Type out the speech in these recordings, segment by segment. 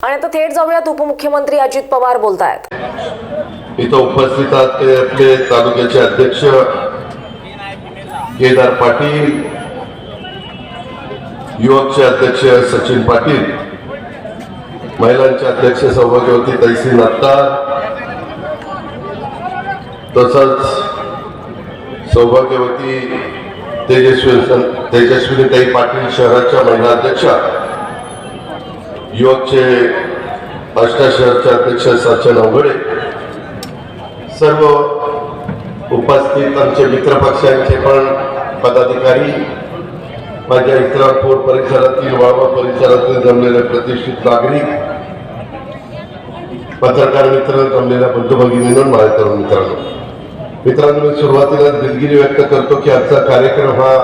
आणि आता थेट जाऊयात उपमुख्यमंत्री अजित पवार बोलतायत. इथं उपस्थित आहेत ते आपले तालुक्याचे अध्यक्ष केदार पाटील युवकचे अध्यक्ष सचिन पाटील महिलांचे अध्यक्ष सौभाग्यवती तैसी नत्ता तसंच सौभाग्यवती तेजस्वी तेजस्विनीताई पाटील शहराच्या महिला अध्यक्षा युवकचे आष्टा शहरचे अध्यक्ष सचिन अवघडे सर्व उपस्थित आमचे मित्रपक्षांचे पण पदाधिकारी माझ्या इस्लामपूर परिसरातील वाळवा परिसरातील जमलेले प्रतिष्ठित नागरिक पत्रकार मित्र जमलेल्या बंधू भगिनींनो माझ्या तरुण मित्रांनो. मित्रांनो मी सुरुवातीला दिलगिरी व्यक्त करतो की आजचा कार्यक्रम हा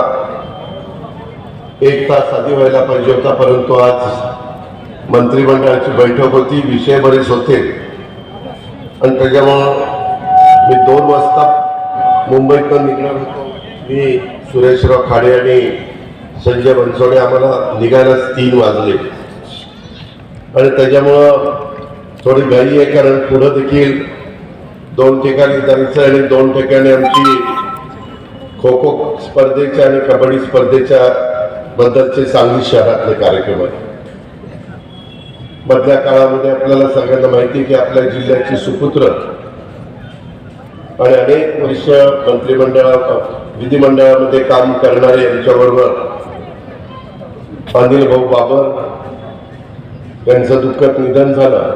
एक तास आधी व्हायला पाहिजे होता परंतु आज मंत्रिमंडळाची बैठक होती विषय बरेच होते. आणि त्याच्यामुळं मी दोन वाजता मुंबईतून निघणार होतो. मी सुरेशराव खाडे आणि संजय बनसोडे आम्हाला निघायलाच तीन वाजले. आणि त्याच्यामुळं थोडी घाई आहे कारण पुढं देखील दोन ठिकाणी जायचं आणि दोन ठिकाणी आमची खो खो स्पर्धेच्या आणि कबड्डी स्पर्धेच्या बद्दलचे सांगली शहरातले कार्यक्रम आहेत. मधल्या काळामध्ये आपल्याला सगळ्यांना माहिती आहे की आपल्या जिल्ह्याची सुपुत्र आणि अनेक वर्ष मंत्रिमंडळा विधिमंडळामध्ये काम करणारे यांच्याबरोबर अनिल भाऊ बाबर यांचं दुःखद निधन झालं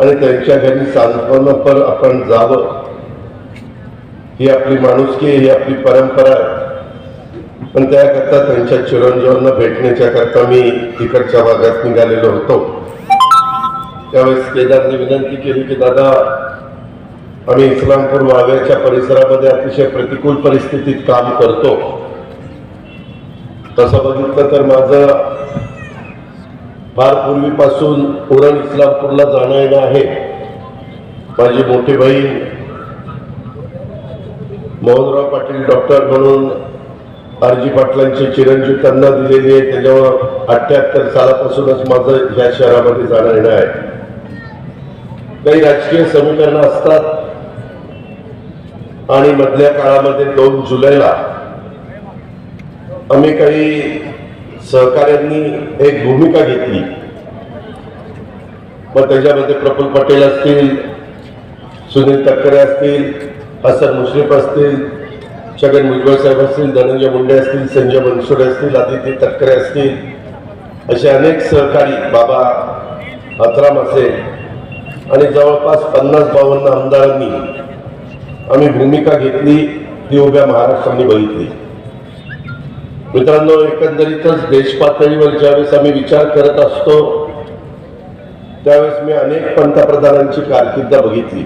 आणि त्यांच्या घरी सांत्वनपर आपण जावं. ही आपली माणुसकी ही आपली परंपरा आहे. पण त्याकरता त्यांच्या चिरंजीवांना भेटण्याच्या करता मी तिकडच्या भागात निघालेलो होतो. त्यावेळेस केदारने विनंती केली की दादा आम्ही इस्लामपूर वाव्याच्या परिसरामध्ये अतिशय प्रतिकूल परिस्थितीत काम करतो. तसं बघितलं तर माझं फार पूर्वीपासून उरण इस्लामपूरला जाणं येणं आहे. माझी मोठी बहीण मोहनराव पाटील डॉक्टर म्हणून आरजी पाटलांची चिरंजीव त्यांना दिलेली आहे. त्याच्यावर अठ्ठ्याहत्तर सालापासूनच माझं या शहरामध्ये जाणं येणं आहे. काही राजकीय समीकरणं असतात. आणि मधल्या काळामध्ये दोन जुलैला आम्ही काही सहकाऱ्यांनी एक भूमिका घेतली. मग त्याच्यामध्ये प्रफुल्ल पटेल असतील सुनील तटकरे असतील हसन मुश्रीफ असतील छगन भुजबळ साहेब असतील धनंजय मुंडे असतील संजय बनसोडे असतील आदित्य तटकरे असतील असे अनेक सहकारी बाबा हतराम असेल आणि जवळपास पन्नास बावन्न आमदारांनी आम्ही भूमिका घेतली ती उभ्या महाराष्ट्राने बघितली. मित्रांनो एकंदरीतच देशपातळीवर ज्यावेळेस आम्ही विचार करत असतो त्यावेळेस मी अनेक पंतप्रधानांची कारकिर्द बघितली.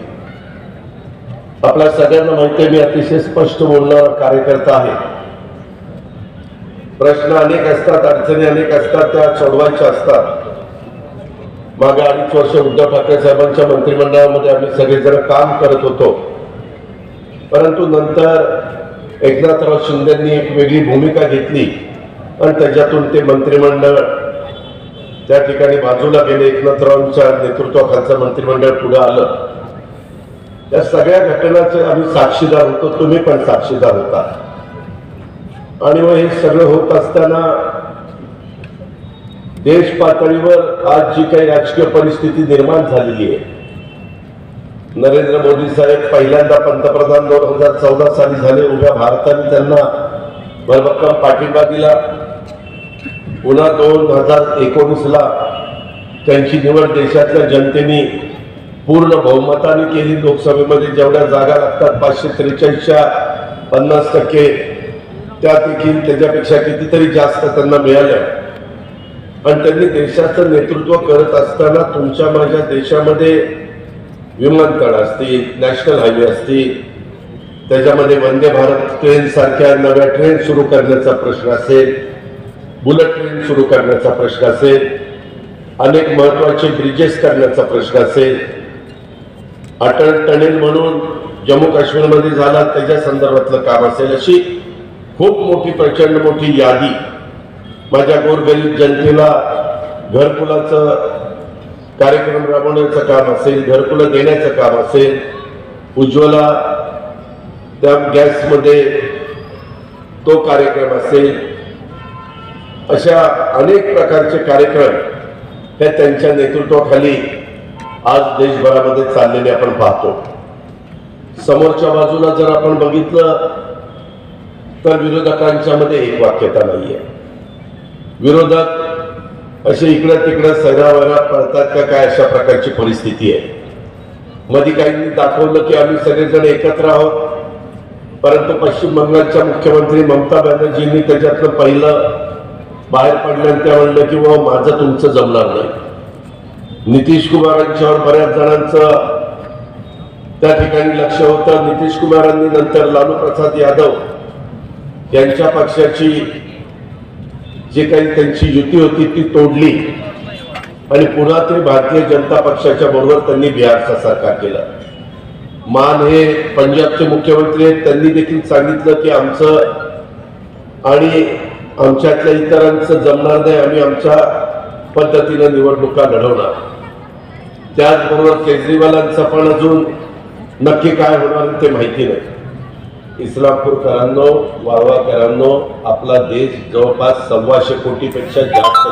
आपल्या सगळ्यांना माहिती मी अतिशय स्पष्ट बोलणारा कार्यकर्ता आहे. प्रश्न अनेक असतात अडचणी अनेक असतात त्या सोडवायच्या असतात. मागे अडीच वर्ष उद्धव ठाकरे साहेबांच्या मंत्रिमंडळामध्ये आम्ही सगळेजण काम करत होतो. परंतु नंतर एकनाथराव शिंदेंनी एक वेगळी भूमिका घेतली आणि त्याच्यातून ते मंत्रिमंडळ त्या ठिकाणी बाजूला गेले एकनाथरावांच्या नेतृत्वाखालचं मंत्रिमंडळ पुढे आलं. या सगळ्या घटनाचे आम्ही साक्षीदार होतो तुम्ही पण साक्षीदार होता. आणि मग हे सगळं होत असताना देश पातळीवर आज जी काही राजकीय परिस्थिती निर्माण झालेली आहे नरेंद्र मोदी साहेब पहिल्यांदा पंतप्रधान दोन हजार चौदा साली झाले उभ्या भारताने त्यांना भरभक्कम पाठिंबा दिला. पुन्हा दोन हजार एकोणीसला त्यांची निवड देशातल्या जनतेने पूर्ण बहुमताने केली लोकसभेमध्ये. जेवढ्या जागा लागतात पाचशे त्रेचाळीसच्या पन्नास टक्के त्या देखील त्याच्यापेक्षा कितीतरी जास्त त्यांना मिळाल्या. आणि त्यांनी देशाचं नेतृत्व करत असताना तुमच्या माझ्या देशामध्ये विमानतळ असतील नॅशनल हायवे असतील त्याच्यामध्ये वंदे भारत ट्रेन सारख्या नव्या ट्रेन सुरू करण्याचा प्रश्न असेल बुलेट ट्रेन सुरू करण्याचा प्रश्न असेल अनेक महत्त्वाचे ब्रिजेस करण्याचा प्रश्न असेल अटल टनेल म्हणून जम्मू काश्मीरमध्ये झाला त्याच्या संदर्भातलं काम असेल अशी खूप मोठी प्रचंड मोठी यादी माझ्या गोरगरीब जनतेला घरकुलाचं कार्यक्रम राबवण्याचं काम असेल घरकुलं देण्याचं काम असेल उज्ज्वला त्या गॅसमध्ये तो कार्यक्रम असेल अशा अनेक प्रकारचे कार्यक्रम हे त्यांच्या नेतृत्वाखाली आज देशभरामध्ये चाललेले आपण पाहतो. समोरच्या बाजूला जर आपण बघितलं तर विरोधकांच्या मध्ये एक वाक्यता नाहीये. विरोधक असे इकडं तिकडं सैरावैरा पडतात का काय अशा प्रकारची परिस्थिती आहे. मध्ये काहींनी दाखवलं की आम्ही सगळेजण एकत्र आहोत. परंतु पश्चिम बंगालच्या मुख्यमंत्री ममता बॅनर्जींनी त्याच्यातलं पहिलं बाहेर पडलं त्या म्हणलं की व माझं तुमचं जमणार नाही. नितीश कुमारांच्यावर बऱ्याच जणांचं त्या ठिकाणी लक्ष होतं. नितीश कुमारांनी नंतर लालू प्रसाद यादव यांच्या पक्षाची जी काही त्यांची युती होती ती तोडली. आणि पुन्हा ते भारतीय जनता पक्षाच्या बरोबर त्यांनी बिहारचं सरकार केलं. मान हे पंजाबचे मुख्यमंत्री आहेत. त्यांनी देखील सांगितलं की आमचं आणि आमच्यातल्या इतरांचं जमणार नाही. आम्ही आमच्या पद्धतीनं निवडणुका लढवणार. त्याचबरोबर केजरीवालांचं पण अजून नक्की काय होणार ते माहिती नाही. इस्लामपूरकरांनो वाळवाकरांनो आपला देश जवळपास सव्वाशे कोटीपेक्षा जास्त